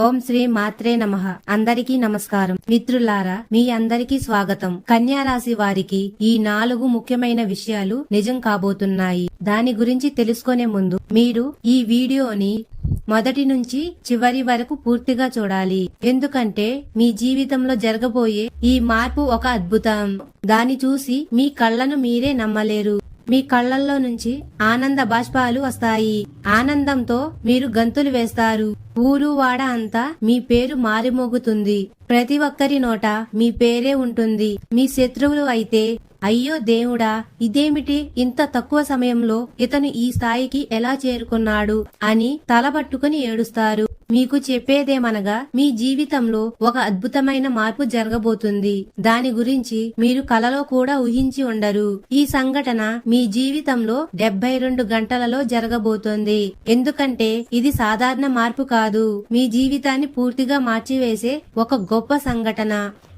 ఓం శ్రీ మాత్రే నమః. అందరికీ నమస్కారం. మిత్రులారా మీ అందరికీ స్వాగతం. కన్యా రాశి వారికి ఈ నాలుగు ముఖ్యమైన విషయాలు నిజం కాబోతున్నాయి. దాని గురించి తెలుసుకునే ముందు మీరు ఈ వీడియోని మొదటి నుంచి చివరి వరకు పూర్తిగా చూడాలి. ఎందుకంటే మీ జీవితంలో జరగబోయే ఈ మార్పు ఒక అద్భుతం. దాన్ని చూసి మీ కళ్ళను మీరే నమ్మలేరు. మీ కళ్ళల్లో నుంచి ఆనంద బాష్పాలు వస్తాయి. ఆనందంతో మీరు గంతులు వేస్తారు. ఊరు వాడ అంతా మీ పేరు మారిమోగుతుంది. ప్రతి ఒక్కరి నోట మీ పేరే ఉంటుంది. మీ శత్రువులు అయితే అయ్యో దేవుడా ఇదేమిటి ఇంత తక్కువ సమయంలో ఇతను ఈ స్థాయికి ఎలా చేరుకున్నాడు అని తలపట్టుకుని ఏడుస్తారు. మీకు చెప్పేదేమనగా మీ జీవితంలో ఒక అద్భుతమైన మార్పు జరగబోతుంది. దాని గురించి మీరు కలలో కూడా ఊహించి ఉండరు. ఈ సంఘటన మీ జీవితంలో డెబ్బై రెండు గంటలలో జరగబోతోంది. ఎందుకంటే ఇది సాధారణ మార్పు కాదు. మీ జీవితాన్ని పూర్తిగా మార్చివేసే ఒక గొప్ప సంఘటన.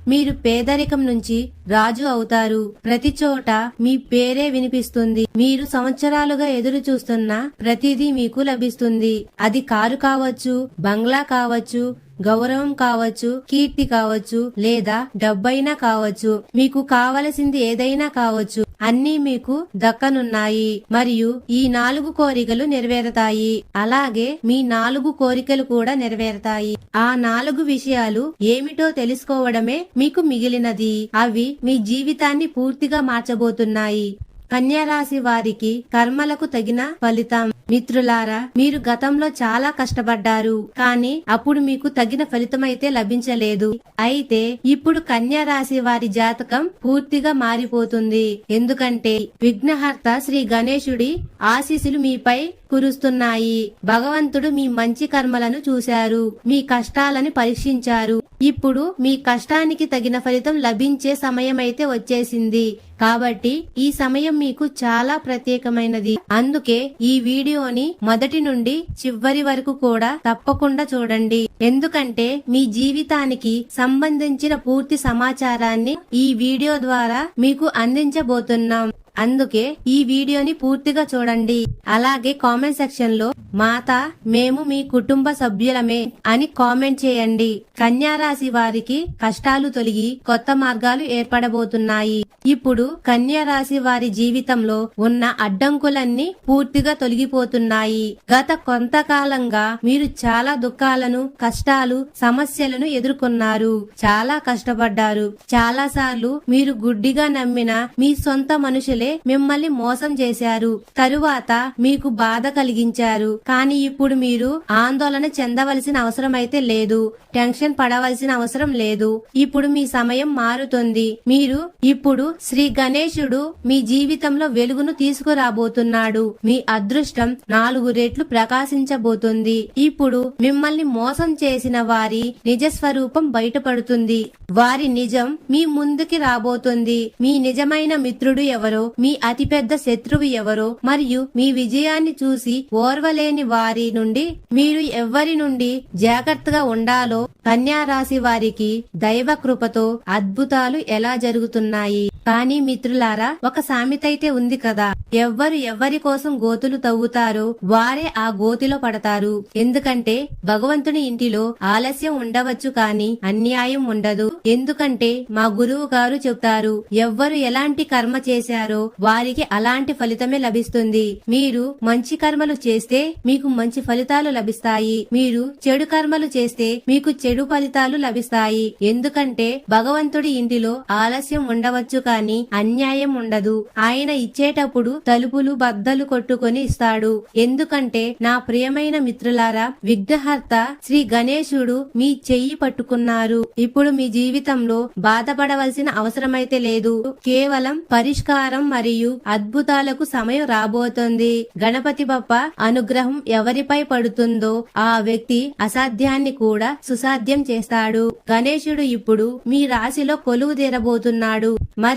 మీరు పేదరికం నుంచి రాజు అవుతారు. ప్రతి చోట మీ పేరే వినిపిస్తుంది. మీరు సంవత్సరాలుగా ఎదురు చూస్తున్న ప్రతిదీ మీకు లభిస్తుంది. అది కారు కావచ్చు బంగ్లా కావచ్చు గౌరవం కావచ్చు కీర్తి కావచ్చు లేదా డబ్బైనా కావచ్చు మీకు కావలసింది ఏదైనా కావచ్చు అన్నీ మీకు దక్కనున్నాయి. మరియు ఈ నాలుగు కోరికలు నెరవేరతాయి. అలాగే మీ నాలుగు కోరికలు కూడా నెరవేరతాయి. ఆ నాలుగు విషయాలు ఏమిటో తెలుసుకోవడమే మీకు మిగిలినది. అవి మీ జీవితాన్ని పూర్తిగా మార్చబోతున్నాయి. కన్యారాశి వారికి కర్మలకు తగిన ఫలితం. మిత్రులారా మీరు గతంలో చాలా కష్టపడ్డారు కానీ అప్పుడు మీకు తగిన ఫలితం అయితే లభించలేదు. అయితే ఇప్పుడు కన్యారాశి వారి జాతకం పూర్తిగా మారిపోతుంది. ఎందుకంటే విఘ్నహర్త శ్రీ గణేశుడి ఆశీస్సులు మీపై కురుస్తున్నాయి. భగవంతుడు మీ మంచి కర్మలను చూశారు. మీ కష్టాలను పరీక్షించారు. ఇప్పుడు మీ కష్టానికి తగిన ఫలితం లభించే సమయమైతే వచ్చేసింది. కాబట్టి ఈ సమయం మీకు చాలా ప్రత్యేకమైనది. అందుకే ఈ వీడియోని మొదటి నుండి చివరి వరకు కూడా తప్పకుండా చూడండి. ఎందుకంటే మీ జీవితానికి సంబంధించిన పూర్తి సమాచారాన్ని ఈ వీడియో ద్వారా మీకు అందించబోతున్నాం. అందుకే ఈ వీడియోని పూర్తిగా చూడండి. అలాగే కామెంట్ సెక్షన్లో మాత మేము మీ కుటుంబ సభ్యులమే అని కామెంట్ చేయండి. కన్యారాశి వారికి కష్టాలు తొలగి కొత్త మార్గాలు ఏర్పడబోతున్నాయి. ఇప్పుడు కన్యారాశి వారి జీవితంలో ఉన్న అడ్డంకులన్నీ పూర్తిగా తొలగిపోతున్నాయి. గత కొంతకాలంగా మీరు చాలా దుఃఖాలను కష్టాలు సమస్యలను ఎదుర్కొన్నారు. చాలా కష్టపడ్డారు. చాలా సార్లు మీరు గుడ్డిగా నమ్మిన మీ సొంత మనుషులే మిమ్మల్ని మోసం చేశారు. తరువాత మీకు బాధ కలిగించారు. కానీ ఇప్పుడు మీరు ఆందోళన చెందవలసిన అవసరం అయితే లేదు. టెన్షన్ పడవలసిన అవసరం లేదు. ఇప్పుడు మీ సమయం మారుతుంది. మీరు ఇప్పుడు శ్రీ గణేశుడు మీ జీవితంలో వెలుగును తీసుకురాబోతున్నాడు. మీ అదృష్టం నాలుగు రెట్లు ప్రకాశించబోతుంది. ఇప్పుడు మిమ్మల్ని మోసం చేసిన వారి నిజ స్వరూపం బయటపడుతుంది. వారి నిజం మీ ముందుకి రాబోతుంది. మీ నిజమైన మిత్రుడు ఎవరో మీ అతిపెద్ద శత్రువు ఎవరో మరియు మీ విజయాన్ని చూసి ఓర్వలేని వారి నుండి మీరు ఎవ్వరి నుండి జాగ్రత్తగా ఉండాలో కన్యా రాశి వారికి దైవ కృపతో అద్భుతాలు ఎలా జరుగుతున్నాయి? కానీ మిత్రులారా ఒక సామెత అయితే ఉంది కదా. ఎవ్వరు ఎవ్వరి కోసం గోతులు తవ్వుతారో వారే ఆ గోతిలో పడతారు. ఎందుకంటే భగవంతుని ఇంటిలో ఆలస్యం ఉండవచ్చు కానీ అన్యాయం ఉండదు. ఎందుకంటే మా గురువు గారు చెప్తారు ఎవ్వరు ఎలాంటి కర్మ చేశారో వారికి అలాంటి ఫలితమే లభిస్తుంది. మీరు మంచి కర్మలు చేస్తే మీకు మంచి ఫలితాలు లభిస్తాయి. మీరు చెడు కర్మలు చేస్తే మీకు చెడు ఫలితాలు లభిస్తాయి. ఎందుకంటే భగవంతుడి ఇంటిలో ఆలస్యం ఉండవచ్చు కానీ అన్యాయం ఉండదు. ఆయన ఇచ్చేటప్పుడు తలుపులు బద్దలు కొట్టుకొని ఇస్తాడు. ఎందుకంటే నా ప్రియమైన మిత్రులారా విఘ్నహర్త శ్రీ గణేశుడు మీ చెయ్యి పట్టుకున్నారు. ఇప్పుడు మీ జీవితంలో బాధపడవలసిన అవసరమైతే లేదు. కేవలం పరిష్కారం మరియు అద్భుతాలకు సమయం రాబోతోంది. గణపతి బప్ప అనుగ్రహం ఎవరిపై పడుతుందో ఆ వ్యక్తి అసాధ్యాన్ని కూడా సుసాధ్యం చేస్తాడు. గణేశుడు ఇప్పుడు మీ రాశిలో కొలువు తీరబోతున్నాడు.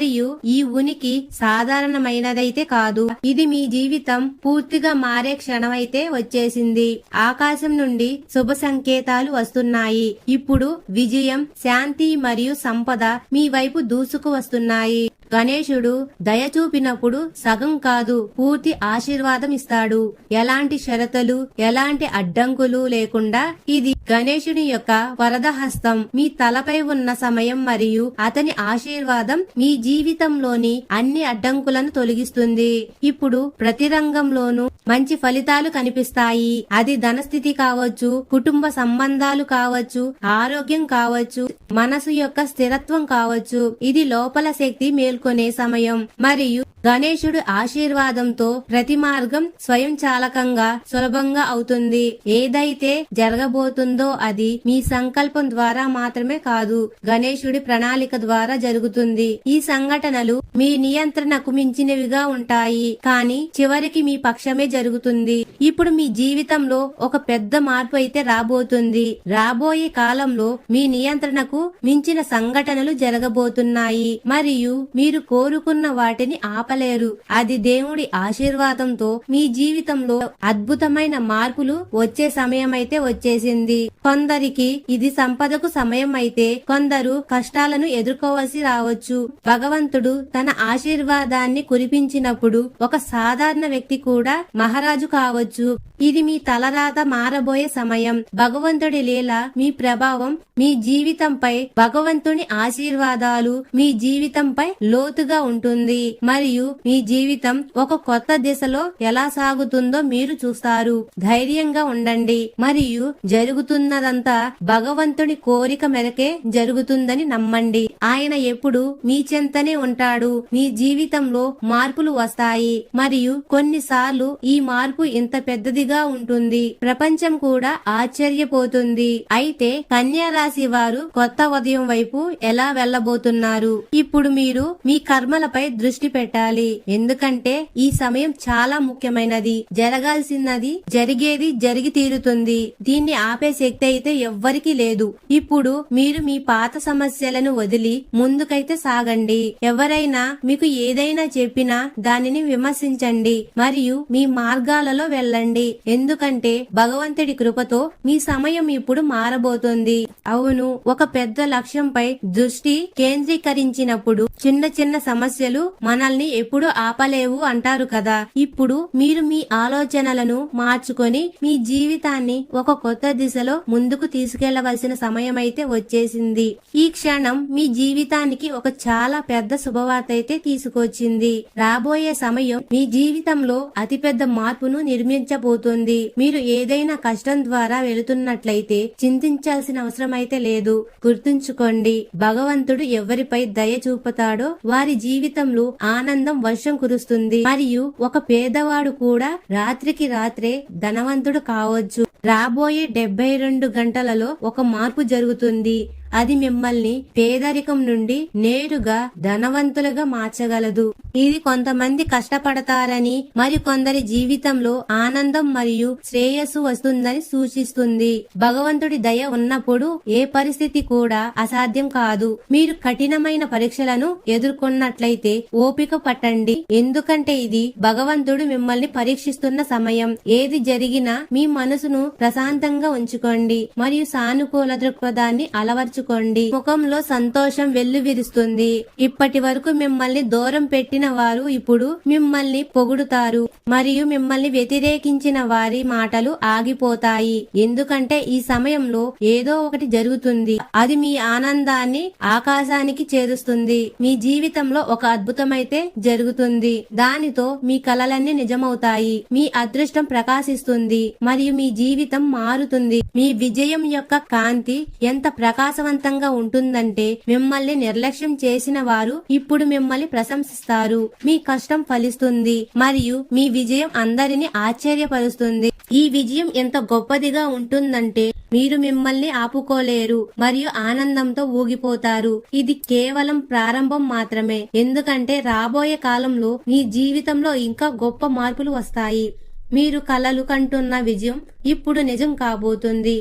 మరియు ఈ ఉనికి సాధారణమైనదైతే కాదు. ఇది మీ జీవితం పూర్తిగా మారే క్షణమైతే వచ్చేసింది. ఆకాశం నుండి శుభ సంకేతాలు వస్తున్నాయి. ఇప్పుడు విజయం శాంతి మరియు సంపద మీ వైపు దూసుకు వస్తున్నాయి. గణేశుడు దయ చూపినప్పుడు సగం కాదు పూర్తి ఆశీర్వాదం ఇస్తాడు. ఎలాంటి షరతులు ఎలాంటి అడ్డంకులు లేకుండా ఇది గణేశుని యొక్క వరద హస్తం మీ తలపై ఉన్న సమయం మరియు అతని ఆశీర్వాదం మీ జీవితంలోని అన్ని అడ్డంకులను తొలగిస్తుంది. ఇప్పుడు ప్రతి రంగంలోనూ మంచి ఫలితాలు కనిపిస్తాయి. అది ధనస్థితి కావచ్చు కుటుంబ సంబంధాలు కావచ్చు ఆరోగ్యం కావచ్చు మనసు యొక్క స్థిరత్వం కావచ్చు. ఇది లోపల శక్తి మేలు మేల్కొనే సమయం. మరియు గణేశుడు ఆశీర్వాదంతో ప్రతి మార్గం స్వయంచాలకంగా సులభంగా అవుతుంది. ఏదైతే జరగబోతుందో అది మీ సంకల్పం ద్వారా మాత్రమే కాదు గణేశుడి ప్రణాళిక ద్వారా జరుగుతుంది. ఈ సంఘటనలు మీ నియంత్రణకు మించినవిగా ఉంటాయి కానీ చివరికి మీ పక్షమే జరుగుతుంది. ఇప్పుడు మీ జీవితంలో ఒక పెద్ద మార్పు అయితే రాబోతుంది. రాబోయే కాలంలో మీ నియంత్రణకు మించిన సంఘటనలు జరగబోతున్నాయి. మరియు మీరు కోరుకున్న వాటిని ఆపలేరు. అది దేవుడి ఆశీర్వాదంతో మీ జీవితంలో అద్భుతమైన మార్పులు వచ్చే సమయమైతే వచ్చేసింది. కొందరికి ఇది సంపదకు సమయం అయితే కొందరు కష్టాలను ఎదుర్కోవలసి రావచ్చు. భగవంతుడు తన ఆశీర్వాదాన్ని కురిపించినప్పుడు ఒక సాధారణ వ్యక్తి కూడా మహారాజు కావచ్చు. ఇది మీ తలరాత మారబోయే సమయం. భగవంతుడి లీల మీ ప్రభావం మీ జీవితంపై భగవంతుని ఆశీర్వాదాలు మీ జీవితంపై లోతుగా ఉంటుంది. మరియు మీ జీవితం ఒక కొత్త దిశలో ఎలా సాగుతుందో మీరు చూస్తారు. ధైర్యంగా ఉండండి. మరియు జరుగుతున్నదంతా భగవంతుని కోరిక మేరకే జరుగుతుందని నమ్మండి. ఆయన ఎప్పుడు మీ చెంతనే ఉంటాడు. మీ జీవితంలో మార్పులు వస్తాయి. మరియు కొన్నిసార్లు ఈ మార్పు ఇంత పెద్దదిగా ఉంటుంది. ప్రపంచం కూడా ఆశ్చర్యపోతుంది. అయితే కన్యా రాశి వారు కొత్త ఉదయం వైపు ఎలా వెళ్ళబోతున్నారు? ఇప్పుడు మీరు మీ కర్మలపై దృష్టి ఉండాలి. ఎందుకంటే ఈ సమయం చాలా ముఖ్యమైనది. జరగాల్సినది జరిగేది జరిగి తీరుతుంది. దీన్ని ఆపే శక్తి అయితే ఎవ్వరికీ లేదు. ఇప్పుడు మీరు మీ పాత సమస్యలను వదిలి ముందుకైతే సాగండి. ఎవరైనా మీకు ఏదైనా చెప్పినా దానిని విమర్శించండి మరియు మీ మార్గాలలో వెళ్ళండి. ఎందుకంటే భగవంతుడి కృపతో మీ సమయం ఇప్పుడు మారబోతుంది. అవును ఒక పెద్ద లక్ష్యంపై దృష్టి కేంద్రీకరించినప్పుడు చిన్న చిన్న సమస్యలు మనల్ని ఎప్పుడు ఆపలేవు అంటారు కదా. ఇప్పుడు మీరు మీ ఆలోచనలను మార్చుకొని మీ జీవితాన్ని ఒక కొత్త దిశలో ముందుకు తీసుకెళ్ళవలసిన సమయం అయితే వచ్చేసింది. ఈ క్షణం మీ జీవితానికి ఒక చాలా పెద్ద శుభవార్త అయితే తీసుకొచ్చింది. రాబోయే సమయం మీ జీవితంలో అతిపెద్ద మార్పును నిర్మించబోతుంది. మీరు ఏదైనా కష్టం ద్వారా వెళుతున్నట్లయితే చింతించాల్సిన అవసరం అయితే లేదు. గుర్తుంచుకోండి భగవంతుడు ఎవరిపై దయ చూపుతాడో వారి జీవితంలో ఆనందం వర్షం కురుస్తుంది. మరియు ఒక పేదవాడు కూడా రాత్రికి రాత్రే ధనవంతుడు కావచ్చు. రాబోయే డెబ్బై రెండు గంటలలో ఒక మార్పు జరుగుతుంది. అది మిమ్మల్ని పేదరికం నుండి నేరుగా ధనవంతులుగా మార్చగలదు. ఇది కొంతమంది కష్టపడతారని మరి కొందరి జీవితంలో ఆనందం మరియు శ్రేయస్సు వస్తుందని సూచిస్తుంది. భగవంతుడి దయ ఉన్నప్పుడు ఏ పరిస్థితి కూడా అసాధ్యం కాదు. మీరు కఠినమైన పరీక్షలను ఎదుర్కొన్నట్లయితే ఓపిక పట్టండి. ఎందుకంటే ఇది భగవంతుడు మిమ్మల్ని పరీక్షిస్తున్న సమయం. ఏది జరిగినా మీ మనసును ప్రశాంతంగా ఉంచుకోండి. మరియు సానుకూల దృక్పథాన్ని మార్చుకోండి ముఖంలో సంతోషం వెల్లువిరుస్తుంది ఇప్పటి వరకు మిమ్మల్ని దూరం పెట్టిన వారు ఇప్పుడు మిమ్మల్ని పొగుడుతారు. మరియు మిమ్మల్ని వ్యతిరేకించిన వారి మాటలు ఆగిపోతాయి. ఎందుకంటే ఈ సమయంలో ఏదో ఒకటి జరుగుతుంది. అది మీ ఆనందాన్ని ఆకాశానికి చేరుస్తుంది. మీ జీవితంలో ఒక అద్భుతమైతే జరుగుతుంది. దానితో మీ కలలన్నీ నిజమవుతాయి. మీ అదృష్టం ప్రకాశిస్తుంది. మరియు మీ జీవితం మారుతుంది. మీ విజయం యొక్క కాంతి ఎంత ప్రకాశం ప్రకాశవంతంగా ఉంటుందంటే మిమ్మల్ని నిర్లక్ష్యం చేసిన వారు ఇప్పుడు మిమ్మల్ని ప్రశంసిస్తారు. మీ కష్టం ఫలిస్తుంది. మరియు మీ విజయం అందరిని ఆశ్చర్యపరుస్తుంది. ఈ విజయం ఎంత గొప్పదిగా ఉంటుందంటే మీరు మిమ్మల్ని ఆపుకోలేరు మరియు ఆనందంతో ఊగిపోతారు. ఇది కేవలం ప్రారంభం మాత్రమే. ఎందుకంటే రాబోయే కాలంలో మీ జీవితంలో ఇంకా గొప్ప మార్పులు వస్తాయి. మీరు కలలు కంటున్న విజయం ఇప్పుడు నిజం కాబోతుంది.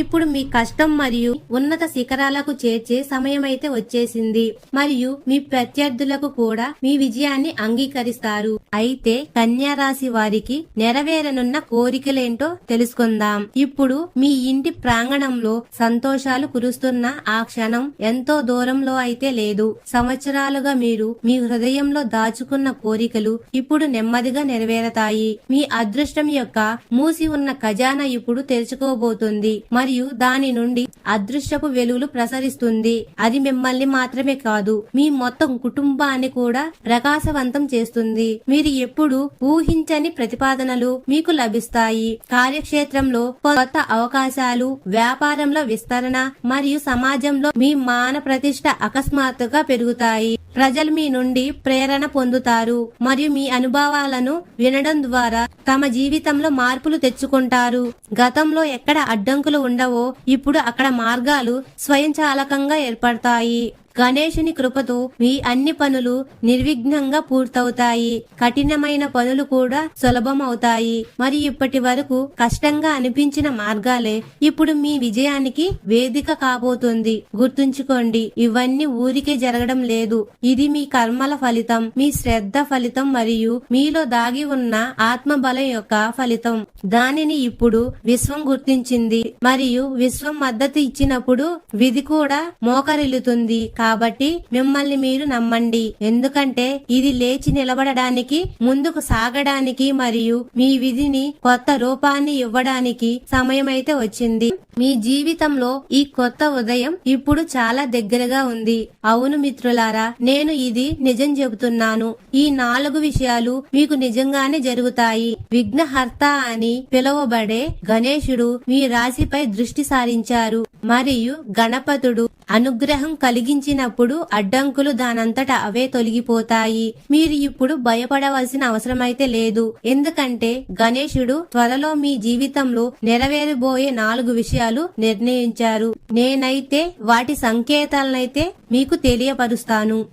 ఇప్పుడు మీ కష్టం మరియు ఉన్నత శిఖరాలకు చేర్చే సమయమైతే వచ్చేసింది. మరియు మీ ప్రత్యర్థులకు కూడా మీ విజయాన్ని అంగీకరిస్తారు. అయితే కన్యా రాశి వారికి నెరవేరనున్న కోరికలేంటో తెలుసుకుందాం. ఇప్పుడు మీ ఇంటి ప్రాంగణంలో సంతోషాలు కురుస్తున్న ఆ క్షణం ఎంతో దూరంలో అయితే లేదు. సంవత్సరాలుగా మీరు మీ హృదయంలో దాచుకున్న కోరికలు ఇప్పుడు నెమ్మదిగా నెరవేరతాయి. మీ అదృష్టం యొక్క మూసి ఉన్న ఖజానా ఇప్పుడు తెరుచుకోబోతుంది. మరియు దాని నుండి అదృష్టపు వెలుగులు ప్రసరిస్తుంది. అది మిమ్మల్ని మాత్రమే కాదు మీ మొత్తం కుటుంబాన్ని కూడా ప్రకాశవంతం చేస్తుంది. మీరు ఎప్పుడు ఊహించని ప్రతిపాదనలు మీకు లభిస్తాయి. కార్యక్షేత్రంలో కొత్త అవకాశాలు వ్యాపారంలో విస్తరణ మరియు సమాజంలో మీ మాన ప్రతిష్ట అకస్మాత్తుగా పెరుగుతాయి. ప్రజలు మీ నుండి ప్రేరణ పొందుతారు మరియు మీ అనుభవాలను వినడం ద్వారా తమ జీవితంలో మార్పులు తెచ్చుకుంటారు. గతంలో ఎక్కడ అడ్డంకులు ఉండవో ఇప్పుడు అక్కడ మార్గాలు స్వయంచాలకంగా ఏర్పడతాయి. గణేశుని కృపతో మీ అన్ని పనులు నిర్విఘ్నంగా పూర్తవుతాయి. కఠినమైన పనులు కూడా సులభమవుతాయి. మరి ఇప్పటి వరకు కష్టంగా అనిపించిన మార్గాలే ఇప్పుడు మీ విజయానికి వేదిక కాబోతుంది. గుర్తుంచుకోండి ఇవన్నీ ఊరికే జరగడం లేదు. ఇది మీ కర్మల ఫలితం మీ శ్రద్ధ ఫలితం మరియు మీలో దాగి ఉన్న ఆత్మబలం యొక్క ఫలితం. దానిని ఇప్పుడు విశ్వం గుర్తించింది. మరియు విశ్వం మద్దతు ఇచ్చినప్పుడు విధి కూడా మోకరిల్లుతుంది. కాబట్టి మిమ్మల్ని మీరు నమ్మండి. ఎందుకంటే ఇది లేచి నిలబడడానికి ముందుకు సాగడానికి మరియు మీ విధిని కొత్త రూపాన్ని ఇవ్వడానికి సమయమైతే వచ్చింది. మీ జీవితంలో ఈ కొత్త ఉదయం ఇప్పుడు చాలా దగ్గరగా ఉంది. అవును మిత్రులారా నేను ఇది నిజం చెబుతున్నాను. ఈ నాలుగు విషయాలు మీకు నిజంగానే జరుగుతాయి. విఘ్నహర్త అని పిలువబడే గణేశుడు మీ రాశిపై దృష్టి సారించారు. మరియు గణపతుడు అనుగ్రహం కలిగించినప్పుడు అడ్డంకులు దానంతట అవే తొలగిపోతాయి. మీరు ఇప్పుడు భయపడవలసిన అవసరమైతే లేదు. ఎందుకంటే గణేశుడు త్వరలో మీ జీవితంలో నెరవేరబోయే నాలుగు విషయాలు నిర్ణయించారు. నేనైతే వాటి సంకేతాలనైతే మీకు తెలియపరుస్తాను.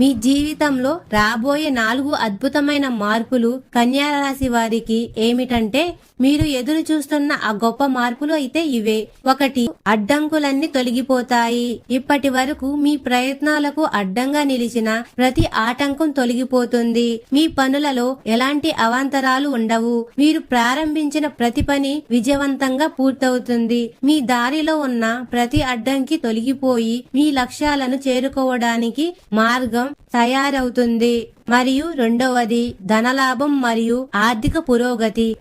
మీ జీవితంలో రాబోయే నాలుగు అద్భుతమైన మార్పులు కన్యా రాశి వారికి ఏమిటంటే మీరు ఎదురు చూస్తున్న ఆ గొప్ప మార్పులు అయితే ఇవే. ఒకటి అడ్డంకులన్నీ తొలగిపోతాయి. ఇప్పటి వరకు మీ ప్రయత్నాలకు అడ్డంగా నిలిచిన ప్రతి ఆటంకం తొలగిపోతుంది. మీ పనులలో ఎలాంటి అవాంతరాలు ఉండవు. మీరు ప్రారంభించిన ప్రతి పని విజయవంతంగా పూర్తవుతుంది. మీ దారిలో ఉన్న ప్రతి అడ్డంకి తొలగిపోయి మీ లక్ష్యాలను చేరుకోవడానికి మార్గం తయారవుతుంది. మరియు రెండవది ధనలాభం మరియు ఆర్థిక పురోగతి.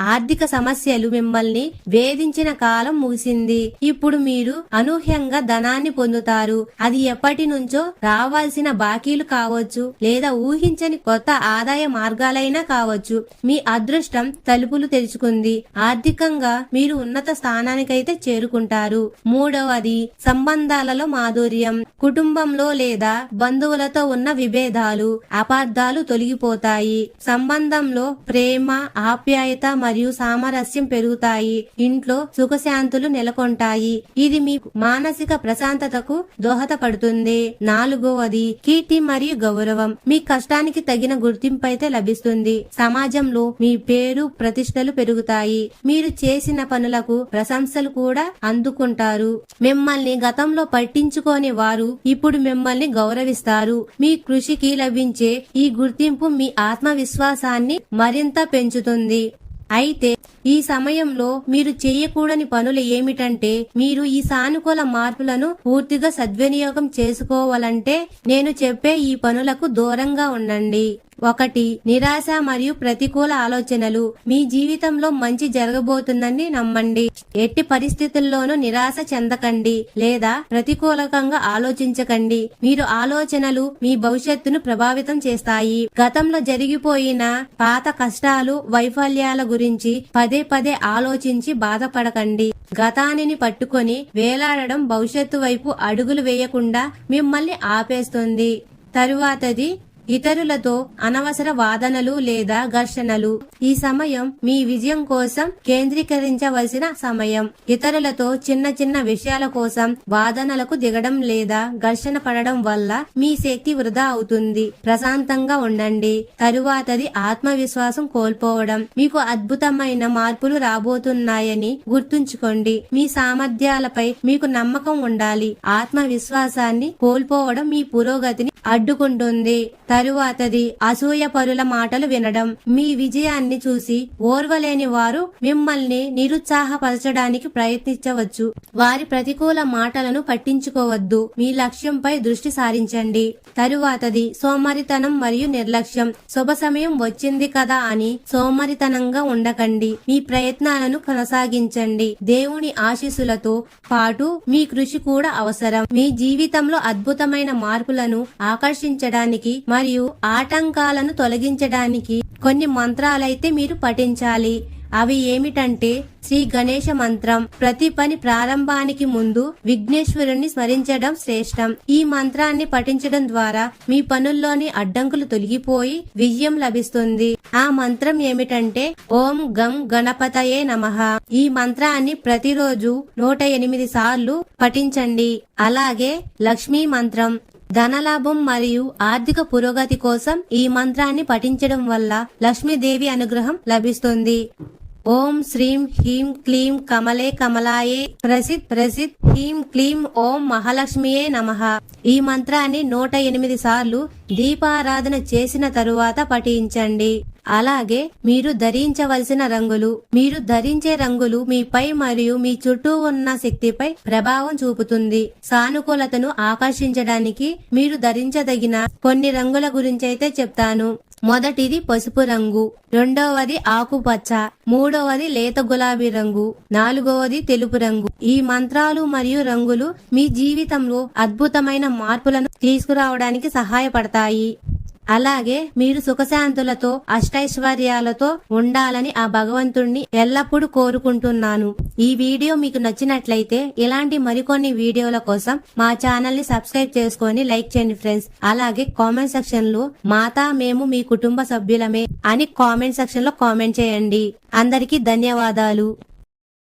ఆర్థిక సమస్యలు మిమ్మల్ని వేధించిన కాలం ముగిసింది. ఇప్పుడు మీరు అనూహ్యంగా ధనాన్ని పొందుతారు. అది ఎప్పటి నుంచో రావాల్సిన బాకీలు కావచ్చు లేదా ఊహించని కొత్త ఆదాయ మార్గాలైనా కావచ్చు. మీ అదృష్టం తలుపులు తెరుచుకుంది. ఆర్థికంగా మీరు ఉన్నత స్థానానికైతే చేరుకుంటారు. మూడవది సంబంధాలలో మాధుర్యం. కుటుంబంలో లేదా బంధువులతో ఉన్న విభేదాలు అపార్థాలు తొలగిపోతాయి. సంబంధంలో ప్రేమ ఆప్యాయత మరియు సామరస్యం పెరుగుతాయి. ఇంట్లో సుఖశాంతులు నెలకొంటాయి. ఇది మీ మానసిక ప్రశాంతతకు దోహదపడుతుంది. నాలుగవది కీర్తి మరియు గౌరవం. మీ కష్టానికి తగిన గుర్తింపు అయితే లభిస్తుంది. సమాజంలో మీ పేరు ప్రతిష్టలు పెరుగుతాయి. మీరు చేసిన పనులకు ప్రశంసలు కూడా అందుకుంటారు. మిమ్మల్ని గతంలో పట్టించుకోని వారు ఇప్పుడు మిమ్మల్ని గౌరవిస్తారు. మీ కృషికి లభించే ఈ గుర్తింపు మీ ఆత్మవిశ్వాసాన్ని మరింత పెంచుతుంది. అయితే ఈ సమయంలో మీరు చేయకూడని పనులు ఏమిటంటే మీరు ఈ సానుకూల మార్పులను పూర్తిగా సద్వినియోగం చేసుకోవాలంటే నేను చెప్పే ఈ పనులకు దూరంగా ఉండండి. ఒకటి నిరాశ మరియు ప్రతికూల ఆలోచనలు. మీ జీవితంలో మంచి జరగబోతుందని నమ్మండి. ఎట్టి పరిస్థితుల్లోనూ నిరాశ చెందకండి లేదా ప్రతికూలకంగా ఆలోచించకండి. మీరు ఆలోచనలు మీ భవిష్యత్తును ప్రభావితం చేస్తాయి. గతంలో జరిగిపోయిన పాత కష్టాలు వైఫల్యాల గురించి పదే పదే ఆలోచించి బాధపడకండి. గతానిని పట్టుకొని వేలాడడం భవిష్యత్తు వైపు అడుగులు వేయకుండా మిమ్మల్ని ఆపేస్తుంది. తరువాతది ఇతరులతో అనవసర వాదనలు లేదా ఘర్షణలు. ఈ సమయం మీ విజయం కోసం కేంద్రీకరించవలసిన సమయం. ఇతరులతో చిన్న చిన్న విషయాల కోసం వాదనలకు దిగడం లేదా ఘర్షణ పడడం వల్ల మీ శక్తి వృధా అవుతుంది. ప్రశాంతంగా ఉండండి. తరువాతది ఆత్మవిశ్వాసం కోల్పోవడం. మీకు అద్భుతమైన మార్పులు రాబోతున్నాయని గుర్తుంచుకోండి. మీ సామర్థ్యాలపై మీకు నమ్మకం ఉండాలి. ఆత్మవిశ్వాసాన్ని కోల్పోవడం మీ పురోగతిని అడ్డుకుంటుంది. తరువాతది అసూయ పరుల మాటలు వినడం. మీ విజయాన్ని చూసి ఓర్వలేని వారు మిమ్మల్ని నిరుత్సాహపరచడానికి ప్రయత్నించవచ్చు. వారి ప్రతికూల మాటలను పట్టించుకోవద్దు. మీ లక్ష్యంపై దృష్టి సారించండి. తరువాతది సోమరితనం మరియు నిర్లక్ష్యం. శుభ సమయం వచ్చింది కదా అని సోమరితనంగా ఉండకండి. మీ ప్రయత్నాలను కొనసాగించండి. దేవుని ఆశీస్సులతో పాటు మీ కృషి కూడా అవసరం. మీ జీవితంలో అద్భుతమైన మార్పులను ఆకర్షించడానికి మరియు ఆటంకాలను తొలగించడానికి కొన్ని మంత్రాలైతే మీరు పఠించాలి. అవి ఏమిటంటే శ్రీ గణేష మంత్రం. ప్రతి పని ప్రారంభానికి ముందు విఘ్నేశ్వరుణ్ణి స్మరించడం శ్రేష్టం. ఈ మంత్రాన్ని పఠించడం ద్వారా మీ పనుల్లోని అడ్డంకులు తొలగిపోయి విజయం లభిస్తుంది. ఆ మంత్రం ఏమిటంటే ఓం గం గణపతయే నమః. ఈ మంత్రాన్ని ప్రతిరోజు నూట ఎనిమిది సార్లు పఠించండి. అలాగే లక్ష్మీ మంత్రం. ధనలాభం మరియు ఆర్థిక పురోగతి కోసం ఈ మంత్రాన్ని పఠించడం వల్ల లక్ష్మీదేవి అనుగ్రహం లభిస్తుంది. ఓం శ్రీం హ్రీం క్లీం కమలే కమలాయే ప్రసిద్ ప్రసిద్ హ్రీం క్లీం ఓం మహాలక్ష్మియే నమః. ఈ మంత్రాన్ని నూట ఎనిమిది సార్లు దీపారాధన చేసిన తరువాత పఠించండి. అలాగే మీరు ధరించవలసిన రంగులు మీరు ధరించే రంగులు మీపై మరియు మీ చుట్టూ ఉన్న శక్తిపై ప్రభావం చూపుతుంది. సానుకూలతను ఆకర్షించడానికి మీరు ధరించదగిన కొన్ని రంగుల గురించి అయితే చెప్తాను. మొదటిది పసుపు రంగు రెండవది ఆకుపచ్చ మూడవది లేత గులాబీ రంగు నాలుగవది తెలుపు రంగు. ఈ మంత్రాలు మరియు రంగులు మీ జీవితంలో అద్భుతమైన మార్పులను తీసుకురావడానికి సహాయపడతాయి. అలాగే మీరు సుఖశాంతులతో అష్టైశ్వర్యాలతో ఉండాలని ఆ భగవంతుణ్ణి ఎల్లప్పుడూ కోరుకుంటున్నాను. ఈ వీడియో మీకు నచ్చినట్లయితే ఇలాంటి మరికొన్ని వీడియోల కోసం మా ఛానల్ని సబ్స్క్రైబ్ చేసుకొని లైక్ చేయండి ఫ్రెండ్స్. అలాగే కామెంట్ సెక్షన్లో మాతా మేము మీ కుటుంబ సభ్యులమే అని కామెంట్ సెక్షన్లో కామెంట్ చేయండి. అందరికీ ధన్యవాదాలు.